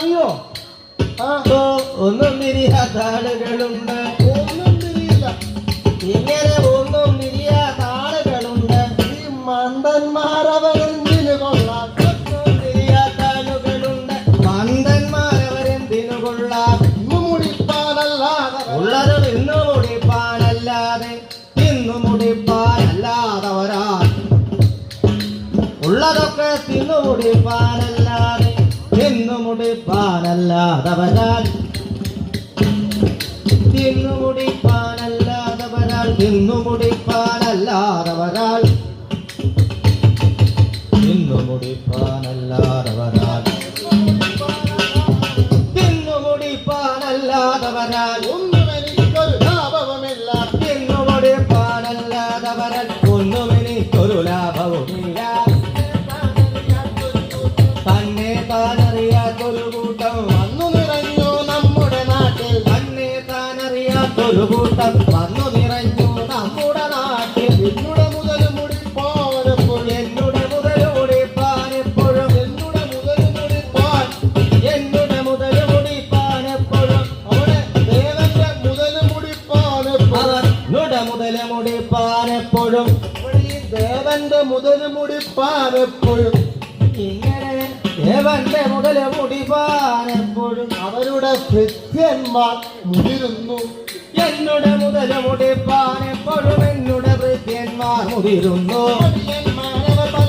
അറിയോ? ഒന്നും തിരിയാത്ത ആളുകളുണ്ട് ഒന്നും തിരിയില്ല ഇങ്ങനെ ഒന്നും തിരിയാത്ത ആളുകളുണ്ട് ഈ മണ്ടന്മാരവരെന്തിനു കൊള്ളാം? ഒന്നും തിരിയാത്ത ആളുകളുണ്ട് മന്ദന്മാരവരെന്തിനു കൊള്ളാം? ഇന്നു ഉള്ളത് മുടിപ്പാനല്ലാതവരാ ഉള്ളതൊക്കെ തിന്നു മുടിപ്പാനല്ലാതെ തിന്നു മുടിപ്പാനല്ലാതവരാൽ തിന്നുമുടിപ്പാനല്ലാതവരാൽ തിന്നുമുടിപ്പാനല്ലാതവരാൽ തിന്നുമുടിപ്പാനല്ലാതവരാൽ തിന്നു മുടിപ്പാനല്ലാതവരാൽ തിന്നു മുടിപ്പാനല്ലാതവരാൽ ഒന്നും എനിക്കൊരു ലാഭവുമില്ല. തിന്നുമുടി പാനല്ലാതവരൻ ഒന്നും എനിക്കൊരു ലാഭവുമില്ല. തന്നെ താനറിയാത്തൊരു കൂട്ടം വന്നു നിറഞ്ഞു നമ്മുടെ നാട്ടിൽ. തന്നെ താനറിയാത്തൊരു കൂട്ടം വന്നു നിറഞ്ഞു നമ്മുടെ നാട്ടിൽ. എന്നുടെ മുതൽ മുടിപ്പാനെപ്പോഴും എന്നുടെ മുതൽ മുടിപ്പാൻ എപ്പോഴും എന്നുടെ മുതൽ മുടിപ്പാൻ എന്നുടെ മുതൽ മുടിപ്പാൻ എപ്പോഴും ദേവന്റെ മുതൽ മുടിപ്പാനെപ്പോഴും അവർ നുട മുതൽ മുടിപ്പാൻ എപ്പോഴും ദേവന്റെ മുതൽ മുടിപ്പാനെപ്പോഴും ഇങ്ങനെ ദേവന്റെ മുതൽ മുടിപ്പാൻ എപ്പോഴും അവരുടെ ഭൃത്യന്മാർ മുതിരുന്നു. എന്നുടെ മുതൽ മുടിപ്പാൻ എപ്പോഴും എന്നുടെ വൃത്യന്മാർ മുതിരുന്നു. മുടിയന്മാരവർ പല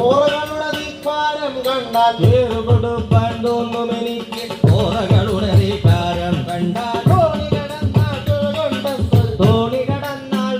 ഓറകളുടെ ദീപാരം കണ്ടാൽ എനിക്ക് ഓറകളുടെ വികാരം കണ്ടാൽ തോണി കിടന്നാൽ തോണി കടന്നാൽ